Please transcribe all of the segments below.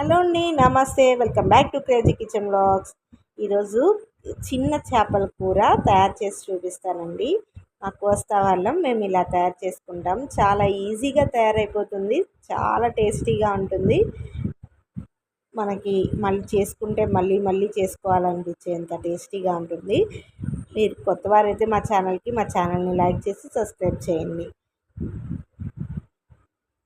Hello అండి నమస్తే. Welcome back to crazy kitchen blogs ఈరోజు చిన్న చేపల కూర తయారు చేసి చూపిస్తానండి. మా కోస్తా వాళ్ళం మేము ఇలా తయారు చేసుకుంటాం. చాలా ఈజీగా తయారైపోతుంది చాలా టేస్టీగా ఉంటుంది. మనకి మళ్ళీ చేసుకుంటే మళ్ళీ మళ్ళీ చేసుకోవాలనిపించేంత టేస్టీగా ఉంటుంది. మీరు కొత్త వారైతే మా ఛానల్కి మా ఛానల్ని లైక్ చేసి సబ్స్క్రైబ్ చేయండి.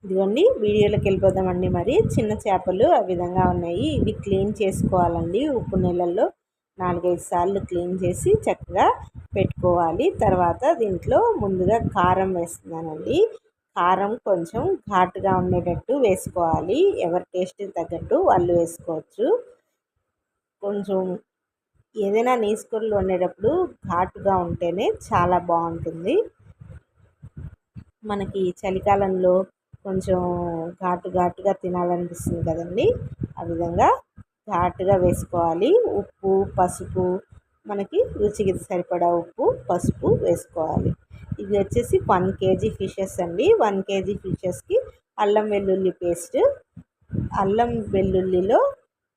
ఇదిగోండి వీడియోలోకి వెళ్ళిపోదామండి మరి. చిన్న చేపలు ఆ విధంగా ఉన్నాయి. ఇవి క్లీన్ చేసుకోవాలండి. ఉప్పు నీళ్ళల్లో నాలుగైదు సార్లు క్లీన్ చేసి చక్కగా పెట్టుకోవాలి. తర్వాత దీంట్లో ముందుగా కారం వేస్తున్నానండి. కారం కొంచెం ఘాటుగా ఉండేటట్టు వేసుకోవాలి. ఎవరి టేస్ట్కి తగ్గట్టు వాళ్ళు వేసుకోవచ్చు. కొంచెం ఏదైనా నీసుకూరలు వండేటప్పుడు ఘాటుగా ఉంటేనే చాలా బాగుంటుంది. మనకి చలికాలంలో కొంచెం ఘాటు ఘాటుగా తినాలనిపిస్తుంది కదండి. ఆ విధంగా ఘాటుగా వేసుకోవాలి. ఉప్పు పసుపు మనకి రుచికి సరిపడా ఉప్పు పసుపు వేసుకోవాలి. ఇది వచ్చేసి వన్ కేజీ ఫిషెస్ అండి. వన్ కేజీ ఫిషెస్కి అల్లం వెల్లుల్లి పేస్ట్. అల్లం వెల్లుల్లిలో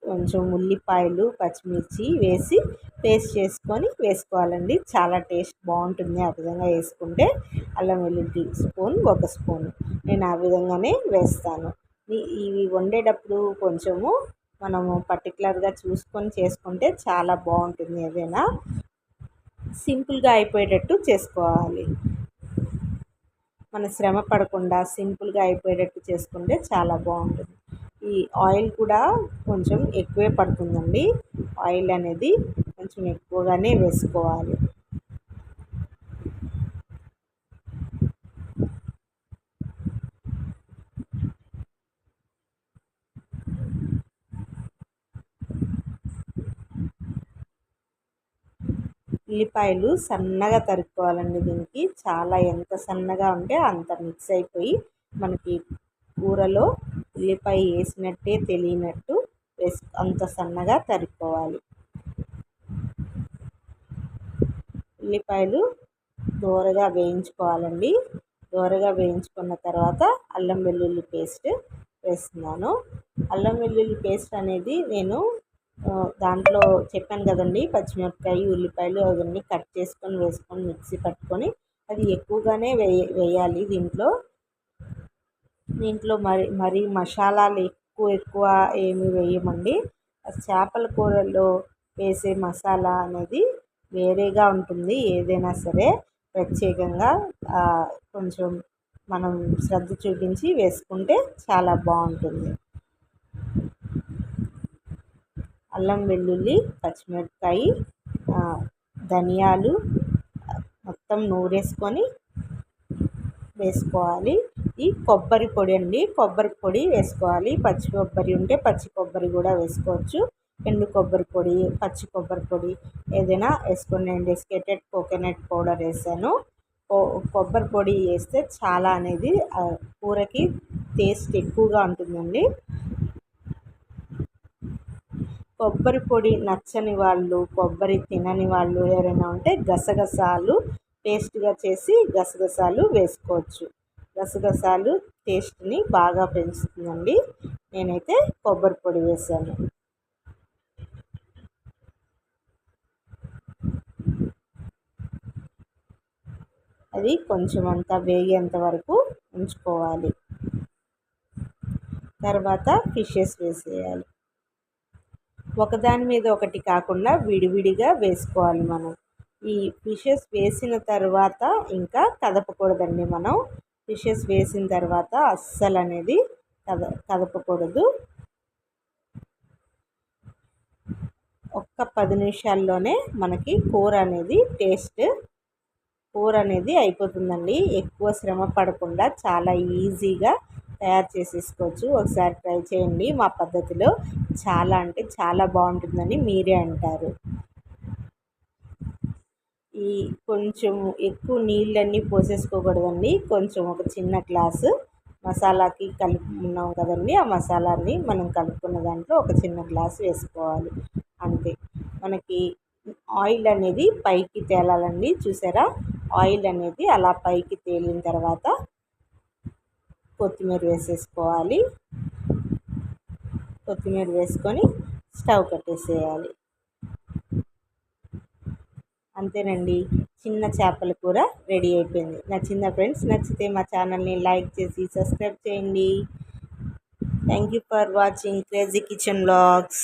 కొంచెం ఉల్లిపాయలు పచ్చిమిర్చి వేసి పేస్ట్ చేసుకొని వేసుకోవాలండి. చాలా టేస్ట్ బాగుంటుంది. ఆ విధంగా వేసుకుంటే అల్లం వెల్లుల్లి స్పూన్ ఒక స్పూన్. నేను ఆ విధంగానే వేస్తాను. ఇవి వండేటప్పుడు కొంచెము మనము పర్టికులర్గా చూసుకొని చేసుకుంటే చాలా బాగుంటుంది. ఏదైనా సింపుల్గా అయిపోయేటట్టు చేసుకోవాలి. మన శ్రమ పడకుండా సింపుల్గా అయిపోయేటట్టు చేసుకుంటే చాలా బాగుంటుంది. ఈ ఆయిల్ కూడా కొంచెం ఎక్కువే పడుతుందండి. ఆయిల్ అనేది కొంచెం ఎక్కువగానే వేసుకోవాలి. ఉల్లిపాయలు సన్నగా తరుక్కోవాలండి దీనికి. చాలా ఎంత సన్నగా ఉంటే అంత మిక్స్ అయిపోయి మనకి కూరలో ఉల్లిపాయ వేసినట్టే తెలియనట్టు వేసి అంత సన్నగా తరుక్కోవాలి ఉల్లిపాయలు దోరగా వేయించుకోవాలండి. దోరగా వేయించుకున్న తర్వాత అల్లం వెల్లుల్లి పేస్ట్ వేస్తున్నాను. అల్లం వెల్లుల్లి పేస్ట్ అనేది నేను దాంట్లో చెప్పాను కదండి పచ్చిమిరపకాయ ఉల్లిపాయలు అవన్నీ కట్ చేసుకొని వేసుకొని మిక్సీ పట్టుకొని అది ఎక్కువగానే వేయ వేయాలి దీంట్లో. దీంట్లో మరి మరీ మసాలాలు ఎక్కువ ఎక్కువ ఏమి వేయమండి. చేపల కూరల్లో వేసే మసాలా అనేది వేరేగా ఉంటుంది ఏదైనా సరే. ప్రత్యేకంగా కొంచెం మనం శ్రద్ధ చూపించి వేసుకుంటే చాలా బాగుంటుంది. అల్లం వెల్లుల్లి పచ్చిమిరపకాయ ధనియాలు మొత్తం నూరేసుకొని వేసుకోవాలి. ఈ కొబ్బరి పొడి అండి. కొబ్బరి పొడి వేసుకోవాలి. పచ్చి కొబ్బరి ఉంటే పచ్చి కొబ్బరి కూడా వేసుకోవచ్చు. ఎండు కొబ్బరి పొడి పచ్చి కొబ్బరి పొడి ఏదైనా వేసుకొని నేను డెస్కేటెడ్ కోకోనట్ పౌడర్ వేసాను. కొబ్బరి పొడి వేస్తే చాలా అనేది కూరకి టేస్ట్ ఎక్కువగా ఉంటుందండి. కొబ్బరి పొడి నచ్చని వాళ్ళు కొబ్బరి తినని వాళ్ళు ఎవరైనా ఉంటే గసగసాలు పేస్ట్గా చేసి గసగసాలు వేసుకోవచ్చు. గసగసాలు టేస్ట్ని బాగా పెంచుతుందండి. నేనైతే కొబ్బరి పొడి వేసాను. అది కొంచెం అంతా వేగేంత వరకు ఉంచుకోవాలి. తర్వాత ఫిషెస్ వేసేయాలి. ఒకదాని మీద ఒకటి కాకుండా విడివిడిగా వేసుకోవాలి మనం. ఈ ఫిషెస్ వేసిన తర్వాత ఇంకా కదపకూడదండి మనం. ఫిషెస్ వేసిన తర్వాత అస్సలు అనేది కద కదపకూడదు. ఒక్క పది నిమిషాల్లోనే మనకి కూర అనేది టేస్ట్ కూర అనేది అయిపోతుందండి. ఎక్కువ శ్రమ పడకుండా చాలా ఈజీగా తయారు చేసేసుకోవచ్చు. ఒకసారి ట్రై చేయండి మా పద్ధతిలో. చాలా అంటే చాలా బాగుంటుందని మీరే అంటారు. ఈ కొంచెం ఎక్కువ నీళ్ళన్నీ పోసేసుకోకూడదండి. కొంచెం ఒక చిన్న గ్లాసు మసాలాకి కలుపుకున్నాం కదండి. ఆ మసాలాని మనం కలుపుకున్న దాంట్లో ఒక చిన్న గ్లాసు వేసుకోవాలి. అంతే. మనకి ఆయిల్ అనేది పైకి తేలాలండి. చూసారా? ఆయిల్ అనేది అలా పైకి తేలిన తర్వాత కొత్తిమీర వేసేసుకోవాలి. కొత్తిమీర వేసుకొని స్టవ్ కట్టేసేయాలి. అంతేనండి. చిన్న చేపల కూర రెడీ అయిపోయింది. నచ్చిందా ఫ్రెండ్స్? నచ్చితే మా ఛానల్ని లైక్ చేసి సబ్స్క్రైబ్ చేయండి. Thank you for watching crazy kitchen blogs